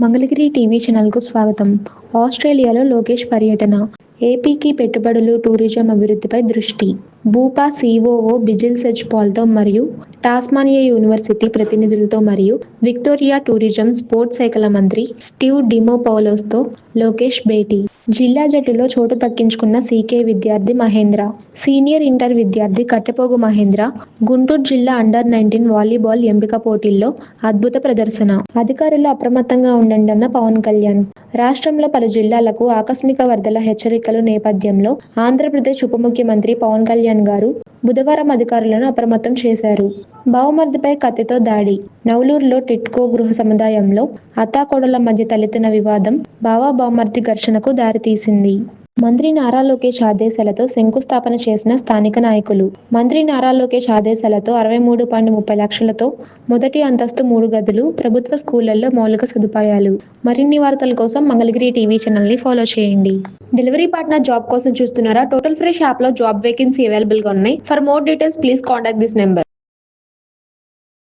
Mangalagiri TV ఛానల్కు స్వాగతం. ఆస్ట్రేలియాలో లోకేష్ పర్యటన. ఏపీకి పెట్టుబడులు టూరిజం అభివృద్ధిపై దృష్టి. భూపా సీఓఓ బిజిల్ సెజ్ పాల్తో మరియు టాస్మానియా యూనివర్సిటీ ప్రతినిధులతో మరియు విక్టోరియా టూరిజం స్పోర్ట్స్ శాఖల మంత్రి స్టీవ్ డిమోపౌలోస్తో లోకేష్ భేటీ. జిల్లా జట్టులో చోటు దక్కించుకున్న సీకే విద్యార్థి మహేంద్ర సీనియర్ ఇంటర్ విద్యార్థి కట్టెపోగు మహేంద్ర గుంటూరు జిల్లా అండర్ నైన్టీన్ వాలీబాల్ ఎంపిక పోటీల్లో అద్భుత ప్రదర్శన. అధికారులు అప్రమత్తంగా ఉండండి అన్న పవన్ కళ్యాణ్. రాష్ట్రంలో పలు జిల్లాలకు ఆకస్మిక వరదల హెచ్చరికలు నేపథ్యంలో ఆంధ్రప్రదేశ్ ఉప ముఖ్యమంత్రి పవన్ కళ్యాణ్ గారు బుధవారం అధికారులను అప్రమత్తం చేశారు. బావమర్దిపై కత్తితో దాడి. నవలూరులో టిట్కో గృహ సముదాయంలో అత్తాకోడల మధ్య తలెత్తిన వివాదం బావా బావమర్ది ఘర్షణకు దారితీసింది. మంత్రి నారా లోకేష్ ఆదేశాలతో శంకుస్థాపన చేసిన స్థానిక నాయకులు. మంత్రి నారా లోకేష్ ఆదేశాలతో అరవై మూడు పాయింట్ ముప్పై లక్షలతో మొదటి అంతస్తు మూడు గదులు ప్రభుత్వ స్కూళ్ళలో మౌలిక సదుపాయాలు. మరిన్ని వార్తల కోసం మంగళగిరి టీవీ ఛానల్ని ఫాలో చేయండి. డెలివరీ పార్ట్నర్ జాబ్ కోసం చూస్తున్నారా? టోటల్ ఫ్రెష్ యాప్లో జాబ్ వేకెన్సీ అవైలబుల్గా ఉన్నాయి. For more details please contact this number